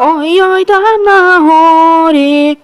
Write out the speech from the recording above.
Ой-ой там на горі,